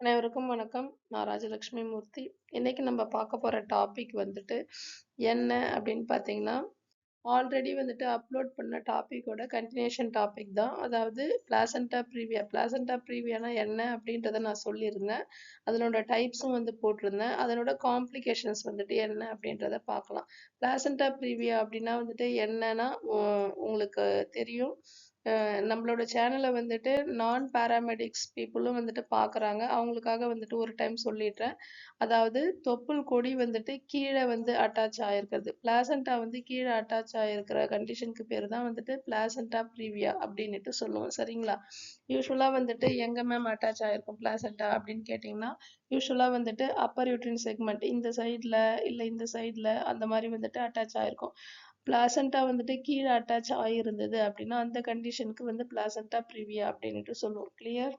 அனைவருக்கும் வணக்கம். நான் ராஜலக்ஷ்மி மூர்த்தி. இன்னைக்கு நம்ம பார்க்க போற டாபிக் வந்துட்டு என்ன அப்படின்னு பார்த்தீங்கன்னா ஆல்ரெடி வந்துட்டு அப்லோட் பண்ண டாப்பிக்கோட கண்டினியூஷன் டாபிக் தான். அதாவது பிளாசண்டா ப்ரீவியா பிளாசண்டா ப்ரீவியானா என்ன அப்படின்றத நான் சொல்லியிருந்தேன். அதனோட டைப்ஸும் வந்து போட்டிருந்தேன். அதனோட காம்ப்ளிகேஷன்ஸ் வந்துட்டு என்ன அப்படின்றத பார்க்கலாம். பிளாசண்டா ப்ரீவியா அப்படின்னா வந்துட்டு என்னன்னா உங்களுக்கு தெரியும். நம்மளோட சேனலை வந்துட்டு நான் பேராமெடிக்ஸ் பீப்புளும் வந்துட்டு பார்க்குறாங்க அவங்களுக்காக வந்துட்டு ஒரு டைம் சொல்லிடுறேன். அதாவது தொப்புள் கொடி வந்துட்டு கீழே வந்து அட்டாச் ஆகிருக்கிறது பிளாசண்டா வந்து கீழே அட்டாச் ஆகிருக்கிற கண்டிஷனுக்கு பேர் தான் வந்துட்டு பிளாசண்டா ப்ரீவியா அப்படின்னுட்டு சொல்லுவோம். சரிங்களா? யூஸ்வலாக வந்துட்டு எங்கே மேம் அட்டாச் ஆகிருக்கும் பிளாசண்டா அப்படின்னு கேட்டிங்கன்னா யூஸ்வலாக வந்துட்டு அப்பர் யூட்ரின் செக்மெண்ட் இந்த சைடில் இல்லை இந்த சைடில் அந்த மாதிரி வந்துட்டு அட்டாச் ஆகிருக்கும் பிளாசண்டா வந்துட்டு கீழே அட்டாச் ஆகியிருந்தது அப்படின்னா அந்த கண்டிஷனுக்கு வந்து பிளாசண்டா ப்ரிவியா அப்படின்ட்டு சொல்லுவோம். கிளியர்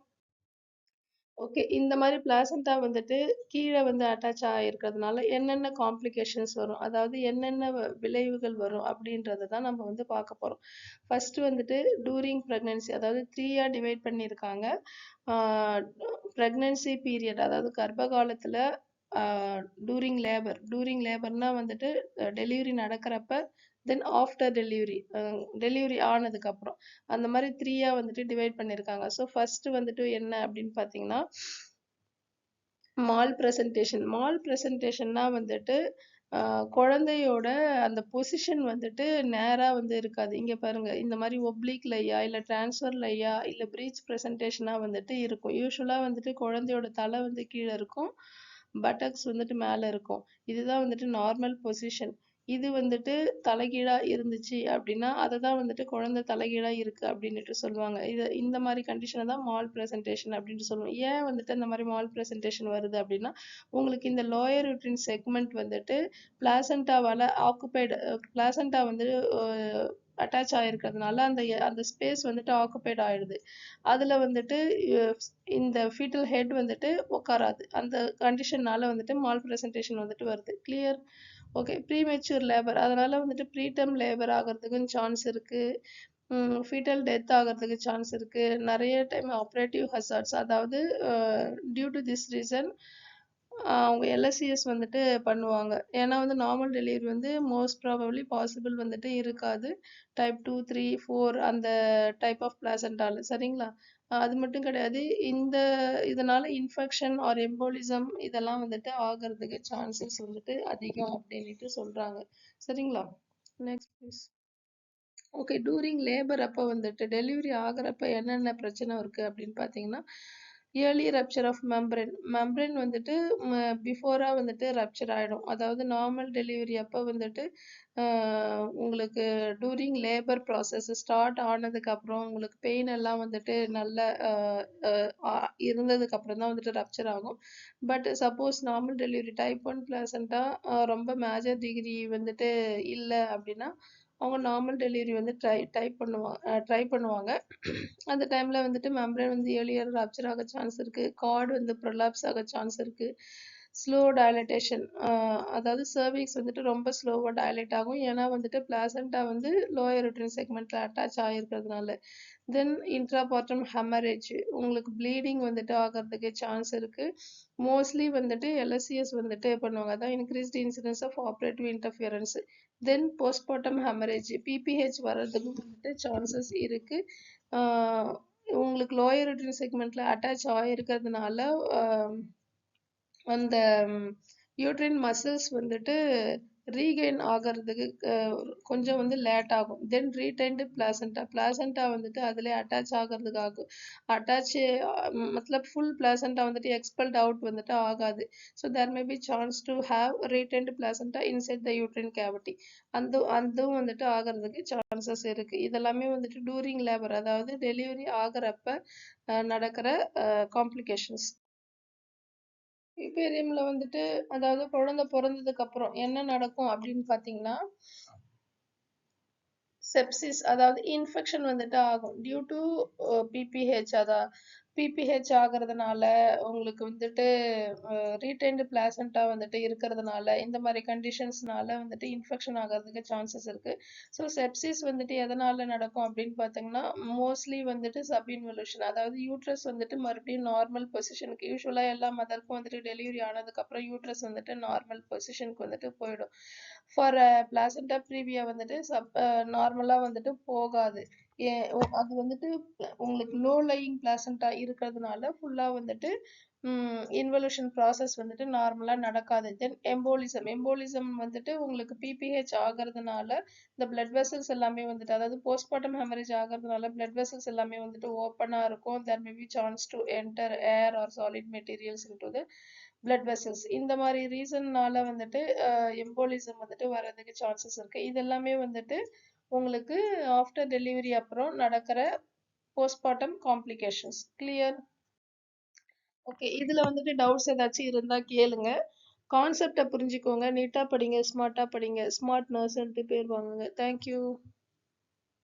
ஓகே இந்த மாதிரி பிளாசண்டா வந்துட்டு கீழே வந்து அட்டாச் ஆகிருக்கிறதுனால என்னென்ன காம்ப்ளிகேஷன்ஸ் வரும்? அதாவது என்னென்ன வ- விளைவுகள் வரும் அப்படின்றத தான் நம்ம வந்து பார்க்க போகிறோம் ஃபர்ஸ்ட் வந்துட்டு டூரிங் ப்ரெக்னென்சி அதாவது த்ரீயாக டிவைட் பண்ணியிருக்காங்க. ப்ரெக்னென்சி பீரியட் அதாவது கர்ப்ப காலத்தில் டூரிங் லேபர் டூரிங் லேபர்னால் வந்துட்டு டெலிவரி நடக்கிறப்ப தென் ஆஃப்டர் டெலிவரி டெலிவரி ஆனதுக்கப்புறம் அந்த மாதிரி த்ரீயாக வந்துட்டு டிவைட் பண்ணியிருக்காங்க ஸோ ஃபஸ்ட்டு வந்துட்டு என்ன அப்படின்னு பார்த்தீங்கன்னா மால் ப்ரெசன்டேஷன் மால் ப்ரெசன்டேஷன்னா வந்துட்டு குழந்தையோட அந்த பொசிஷன் வந்துட்டு நேராக வந்து இருக்காது. இங்கே பாருங்க இந்த மாதிரி ஒப்ளிக்லையா லையா இல்ல டிரான்ஸ்ஃபர் லையா ப்ரெசன்டேஷனாக பிரீச் வந்துட்டு இருக்கும். யூஸ்வலாக வந்துட்டு குழந்தையோட தலை வந்து கீழே இருக்கும் பட்டக்ஸ் வந்துட்டு மேலே இருக்கும். இதுதான் வந்துட்டு நார்மல் பொசிஷன் இது வந்துட்டு தலைகீழா இருந்துச்சு அப்படின்னா அதை தான் வந்துட்டு குழந்தை தலைகீழா இருக்கு அப்படின்னுட்டு சொல்லுவாங்க. இது இந்த மாதிரி கண்டிஷனை தான் மால் ப்ரெசன்டேஷன் அப்படின்ட்டு சொல்லுவோம். ஏன் வந்துட்டு அந்த மாதிரி மால் ப்ரெசன்டேஷன் வருது அப்படின்னா உங்களுக்கு இந்த லோயர் யூட்ரின் செக்மெண்ட் வந்துட்டு பிளாசண்டாவால் ஆக்குபைடு பிளாசண்டா வந்து அட்டாச் ஆயிருக்கிறதுனால அந்த அந்த ஸ்பேஸ் வந்துட்டு ஆக்குபைட் ஆயிடுது. அதில் வந்துட்டு இந்த ஃபீட்டல் ஹெட் வந்துட்டு உட்காராது அந்த கண்டிஷன்னால வந்துட்டு மால் ப்ரெசன்டேஷன் வந்துட்டு வருது. கிளியர் ஓகே ப்ரீமெச்சூர் லேபர் அதனால வந்துட்டு ப்ரீடம் லேபர் ஆகிறதுக்கும் சான்ஸ் இருக்குது ஃபீட்டல் டெத் ஆகிறதுக்கு சான்ஸ் இருக்குது நிறைய டைம் ஆப்ரேட்டிவ் ஹசார்ட்ஸ் அதாவது டியூ டு திஸ் ரீசன் அவங்க எல்எஸ்சிஎஸ் வந்துட்டு பண்ணுவாங்க. ஏன்னா வந்து நார்மல் டெலிவரி வந்து மோஸ்ட் ப்ராபப்ளி பாசிபிள் வந்துட்டு இருக்காது. டைப் டூ த்ரீ ஃபோர் அந்த டைப் ஆஃப் பிளாசண்டால் சரிங்களா? அது மட்டும் கிடையாது. இந்த இதனால் இன்ஃபெக்ஷன் ஆர் எம்போலிசம் இதெல்லாம் வந்துட்டு ஆகிறதுக்கு சான்சஸ் வந்துட்டு அதிகம் அப்படின்னுட்டு சொல்கிறாங்க சரிங்களா? Next please okay during labour அப்போ வந்துட்டு டெலிவரி ஆகுறப்ப என்னென்ன பிரச்சனை இருக்குது அப்படின்னு பார்த்தீங்கன்னா early rupture of membrane membrane வந்துட்டு பிஃபோராக வந்துட்டு ரப்ச்சர் ஆகிடும் அதாவது நார்மல் டெலிவரி அப்போ வந்துட்டு உங்களுக்கு டூரிங் லேபர் ப்ராசஸ் ஸ்டார்ட் ஆனதுக்கப்புறம் உங்களுக்கு பெயின் எல்லாம் வந்துட்டு நல்ல இருந்ததுக்கப்புறம் தான் வந்துட்டு ரப்ச்சர் ஆகும். But suppose normal delivery type one பிளாசண்டாக ரொம்ப மேஜர் டிகிரி வந்துட்டு இல்லை அப்படின்னா அவங்க நார்மல் டெலிவரி வந்து ட்ரை டைப் பண்ணுவாங்க ட்ரை பண்ணுவாங்க. அந்த டைமில் வந்துட்டு மெம்பரேன் வந்து ஏர்லியர் ரப்ச்சர் ஆக சான்ஸ் இருக்குது கார்டு வந்து ப்ரொலாப்ஸ் ஆக சான்ஸ் இருக்குது ஸ்லோ டயலட்டேஷன் அதாவது சர்விக்ஸ் வந்துட்டு ரொம்ப ஸ்லோவாக டயலேட் ஆகும். ஏன்னா வந்துட்டு பிளாசண்டா வந்து லோயர் ருட்டின் செக்மெண்ட்டில் அட்டாச் ஆகிருக்கிறதுனால தென் இன்ட்ராபார்ட்டம் ஹெமரேஜ் உங்களுக்கு ப்ளீடிங் வந்துட்டு ஆகிறதுக்கு சான்ஸ் இருக்குது மோஸ்ட்லி வந்துட்டு எல்எஸ்சிஎஸ் வந்துட்டு பண்ணுவாங்க. அதான் increased incidence of operative interference then postpartum haemorrhage PPH வர்றதுக்கு வந்துட்டு சான்சஸ் இருக்கு. ஆஹ் உங்களுக்கு லோயர் யூட்ரின் செக்மெண்ட்ல அட்டாச் ஆகிருக்கிறதுனால அந்த யூட்ரின் மசில்ஸ் வந்துட்டு ரீகெயின் ஆகிறதுக்கு கொஞ்சம் வந்து லேட் ஆகும். தென் ரீடைன்டு பிளாசண்டா பிளாசண்டா வந்துட்டு அதிலே அட்டாச் ஆகிறதுக்கு ஆகும் அட்டாச் மத்தலப் ஃபுல் பிளாசண்டா வந்துட்டு எக்ஸ்பெல்ட் அவுட் வந்துட்டு ஆகாது. So there may be chance to have retained placenta inside the uterine cavity அந்த அதுவும் வந்துட்டு ஆகிறதுக்கு சான்சஸ் இருக்குது இதெல்லாமே வந்துட்டு டூரிங் லேபர் அதாவது டெலிவரி ஆகிறப்ப நடக்கிற காம்ப்ளிகேஷன்ஸ் பீரியம்ல வந்துட்டு அதாவது குழந்தை பிறந்ததுக்கு அப்புறம் என்ன நடக்கும் அப்படின்னு பாத்தீங்கன்னா செப்சிஸ் அதாவது இன்ஃபெக்ஷன் வந்துட்டு ஆகும். டியூ டு பிபிஹெச் அதான் பிபிஹெச் ஆகுறதுனால உங்களுக்கு வந்துட்டு ரீடைன்டு பிளாசண்டா வந்துட்டு இருக்கிறதுனால இந்த மாதிரி கண்டிஷன்ஸ்னால வந்துட்டு இன்ஃபெக்ஷன் ஆகிறதுக்கு சான்சஸ் இருக்கு. ஸோ செப்சிஸ் வந்துட்டு எதனால நடக்கும் அப்படின்னு பார்த்தீங்கன்னா மோஸ்ட்லி வந்துட்டு சப் இன்வல்யூஷன் அதாவது யூட்ரஸ் வந்துட்டு மறுபடியும் நார்மல் பொசிஷனுக்கு யூஸ்வலாக எல்லா மதருக்கும் வந்துட்டு டெலிவரி ஆனதுக்கப்புறம் யூட்ரஸ் வந்துட்டு நார்மல் பொசிஷனுக்கு வந்துட்டு போயிடும். ஃபார் பிளாசண்டா ப்ரீவியா வந்துட்டு சப் நார்மலாக வந்துட்டு போகாது. அது வந்துட்டு உங்களுக்கு லோ லையிங் பிளாசண்டா இருக்கிறதுனால ஃபுல்லாக வந்துட்டு இன்வல்யூஷன் ப்ராசஸ் வந்துட்டு நார்மலாக நடக்காது. தென் எம்போலிசம் எம்போலிசம் வந்துட்டு உங்களுக்கு பிபிஹெச் ஆகிறதுனால இந்த பிளட் வெசல்ஸ் எல்லாமே வந்துட்டு அதாவது போஸ்ட்மார்ட்டம் ஹெமரேஜ் ஆகிறதுனால பிளட் வெசல்ஸ் எல்லாமே வந்துட்டு ஓப்பனாக இருக்கும். There may be chance to enter air or solid materials to the blood vessels இந்த மாதிரி ரீசன்னால வந்துட்டு எம்போலிசம் வந்துட்டு வர்றதுக்கு சான்சஸ் இருக்குது இது எல்லாமே வந்துட்டு உங்களுக்கு ஆஃப்டர் டெலிவரி அப்புறம் நடக்கிற போஸ்ட்மார்ட்டம் காம்ப்ளிகேஷன்ஸ் கிளியர் ஓகே இதுல வந்துட்டு டவுட்ஸ் ஏதாச்சும் இருந்தா கேளுங்க. கான்செப்டை புரிஞ்சுக்கோங்க. நீட்டாக படிங்க ஸ்மார்ட்டாக படிங்க. ஸ்மார்ட் நர்ஸ்ன்ட்டு பேர் வாங்குங்க. தேங்க்யூ